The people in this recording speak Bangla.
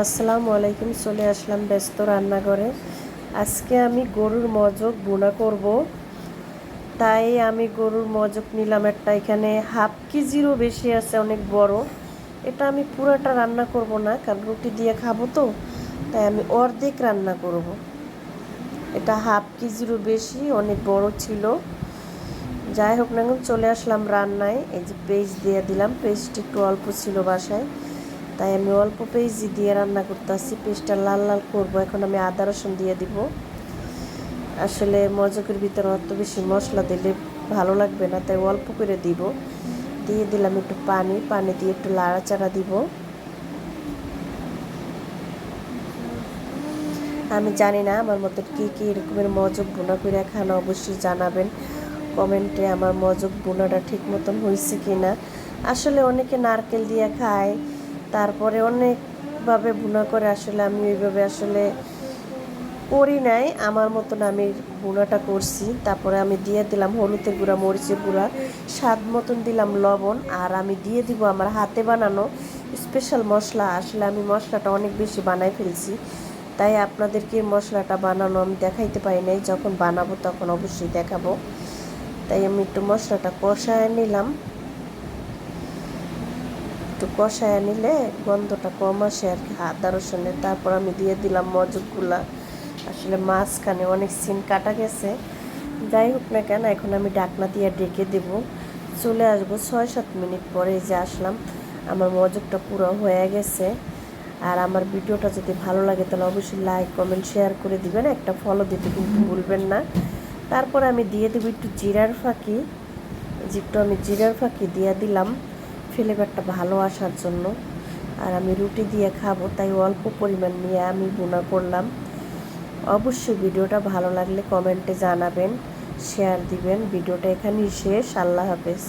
আসসালামু আলাইকুম, চলে আসলাম ব্যস্ত রান্নাঘরে। আজকে আমি গরুর মজক বোনা করব। তাই আমি গরুর মজক নিলাম একটা, এখানে হাফ কেজিরও বেশি আছে, অনেক বড়। এটা আমি পুরাটা রান্না করব না, কারণ রুটি দিয়ে খাব তো। তাই আমি অর্ধেক রান্না করব। এটা হাফ কেজিরও বেশি, অনেক বড় ছিল। যাই হোক না চলে আসলাম রান্নায়। এই যে পেস্ট দিয়ে দিলাম, পেস্ট একটু অল্প ছিল বাসায়। তাই আমি অল্প পেঁয়াজি দিয়ে রান্না করতেছি। পেস্টটা লাল লাল করব। এখন আমি আদা রসুন দিয়ে দিব। আসলে মজকের ভিতরে অত বেশি মশলা দিলে ভালো লাগবে না, তাই অল্প করে দিব। দিয়ে দিলাম একটু পানি। পানি দিয়ে একটু লাড়াচাড়া দিব। আমি জানি না আমার মতো কী কী এরকমের মজক বোনা করে খান, অবশ্যই জানাবেন। কমেন্টে আমার মজক বোনাটা ঠিক মতন হয়েছে কি না আসলে অনেকে নারকেল দিয়ে খায় তারপরে অনেকভাবে বুনা করে আসলে আমি ওইভাবে আসলে করি নাই। আমার মতন আমি বুনাটা করছি। তারপরে আমি দিয়ে দিলাম হলুদের গুঁড়া, মরিচের গুঁড়া, স্বাদ মতন দিলাম লবণ, আর আমি দিয়ে দিব আমার হাতে বানানো স্পেশাল মশলা। আসলে আমি মশলাটা অনেক বেশি বানাই ফেলছি, তাই আপনাদেরকে মশলাটা বানানো আমি দেখাইতে পারি নাই। যখন বানাবো তখন অবশ্যই দেখাবো। তাই আমি একটু মশলাটা কষায় নিলাম। একটু কষায় নিলে গন্ধটা কম আসে আর কি। আদা রসুনের তারপর আমি দিয়ে দিলাম মজুকগুলা আসলে মাঝখানে অনেক সিন কাটা গেছে। যাই হোক না কেন, এখন আমি ডাকনা দিয়ে ডেকে দেব। চলে আসব ছয় সাত মিনিট পরে যে আসলাম। আমার মজুকটা পুরো হয়ে গেছে। আর আমার ভিডিওটা যদি ভালো লাগে, তাহলে অবশ্যই লাইক কমেন্ট শেয়ার করে দিবেন। একটা ফলো দিতে কিন্তু ভুলবেন না। তারপর আমি দিয়ে দেবো একটু জিরার ফাঁকি। একটু আমি জিরার ফাঁকি দিয়ে দিলাম। ফ্লেভারটা ভালো আসার জন্য। আর আমি রুটি দিয়ে খাব, তাই অল্প পরিমাণ নিয়ে আমি বোনা করলাম। অবশ্যই ভিডিওটা ভালো লাগলে কমেন্টে জানাবেন, শেয়ার দিবেন। ভিডিওটা এখানেই শেষ। আল্লাহ হাফেজ।